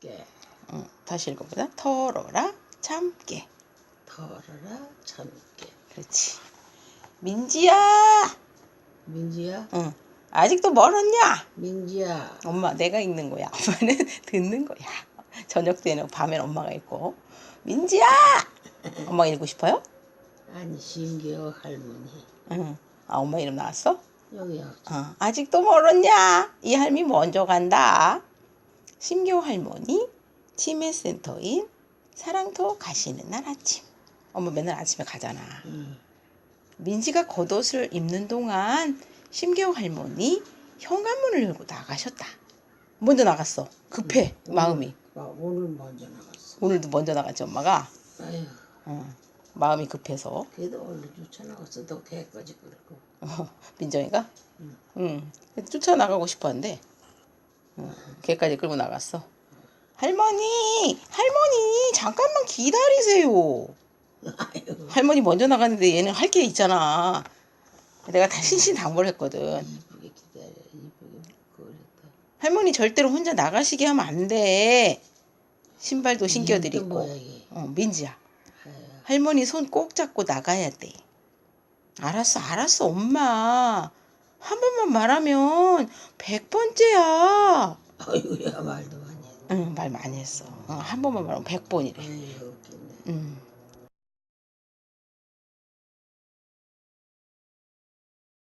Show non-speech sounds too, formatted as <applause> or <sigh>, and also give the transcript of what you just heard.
깨 응, 다시 읽어보자. 털어라 참깨. 털어라 참깨 그렇지. 민지야. 민지야 응. 아직도 멀었냐? 민지야 엄마 내가 읽는 거야. <laughs> 엄마는 듣는 거야. 저녁 때는 밤엔 엄마가 읽고. 민지야. 엄마가 읽고 싶어요? 아니 신기호 할머니 응. 아 엄마 이름 나왔어? 여기야 어, 아직도 멀었냐? 이 할미 먼저 간다. 심교 할머니 치매센터인 사랑터 가시는 날 아침. 엄마 맨날 아침에 가잖아. 응. 민지가 겉옷을 입는 동안 심교 할머니 현관문을 열고 나가셨다. 먼저 나갔어. 급해 마음이. 아, 오늘 먼저 나갔어 오늘도 먼저 나갔지 엄마가. 아휴 어, 마음이 급해서. 걔도 원래 쫓아나갔어 너 걔까지 그러고 어, <laughs> 민정이가? 응. 응. 쫓아나가고 싶었는데, 응. 걔까지 끌고 나갔어. 할머니! 할머니! 잠깐만 기다리세요! 아유 할머니 먼저 나갔는데 얘는 할 게 있잖아. 내가 다 신신당부했거든. 이쁘게 기다려 이쁘게 그랬다 할머니 절대로 혼자 나가시게 하면 안 돼. 신발도 신겨드리고. 이게 어, 민지야. 아유, 할머니 손 꼭 잡고 나가야 돼. 알았어, 알았어, 엄마. 한 번만 말하면 백 번째야. 아이고야 말도 많이 했네 응, 말 많이 했어. 어, 한 번만 말하면 백 번이래. 아유 웃기네 음.